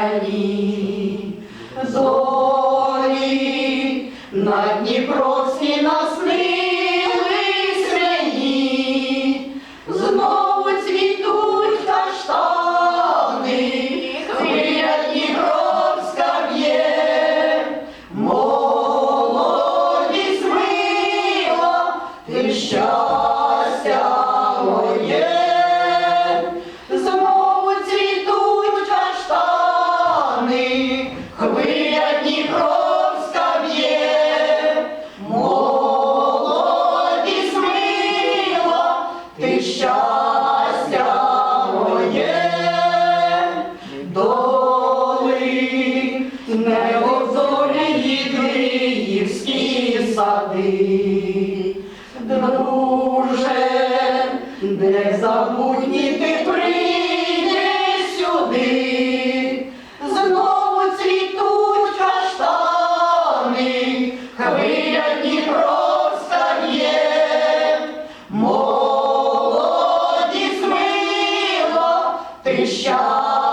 весняні, зорі на Дніпровській наснились мені, знову цвітуть каштани, хвиля Дніпровська б'є, молодість мила, ти щастя моє. Друже, незабутні ти прийди сюди, знову цвітуть каштани, хвиля Дніпровська є, молодість мила, ти щастя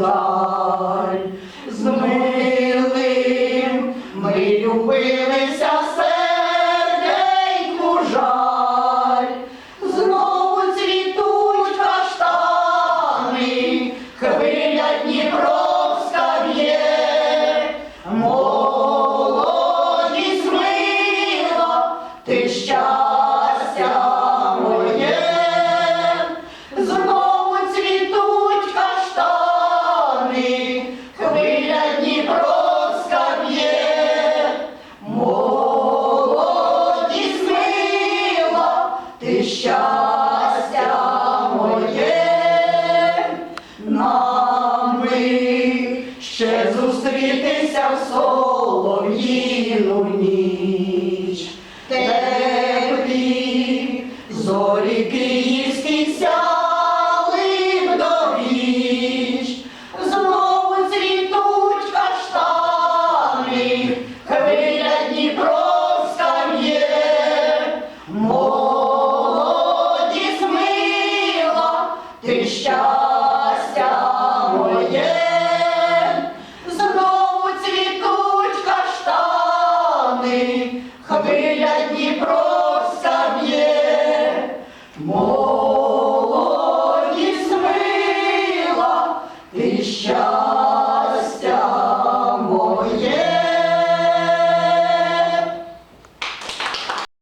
лягли з милим ми любилися серденьку жаль, знову цвітуть каштани, хвиля Дніпровська б'є, молодість мила, ти щастя зустрітися в солов'їну ніч, теплі зорі київські сяли б до віч, знову цвітуть каштани, хвиля Дніпровська б'є, молодість мила, ти щастя моє, Morra!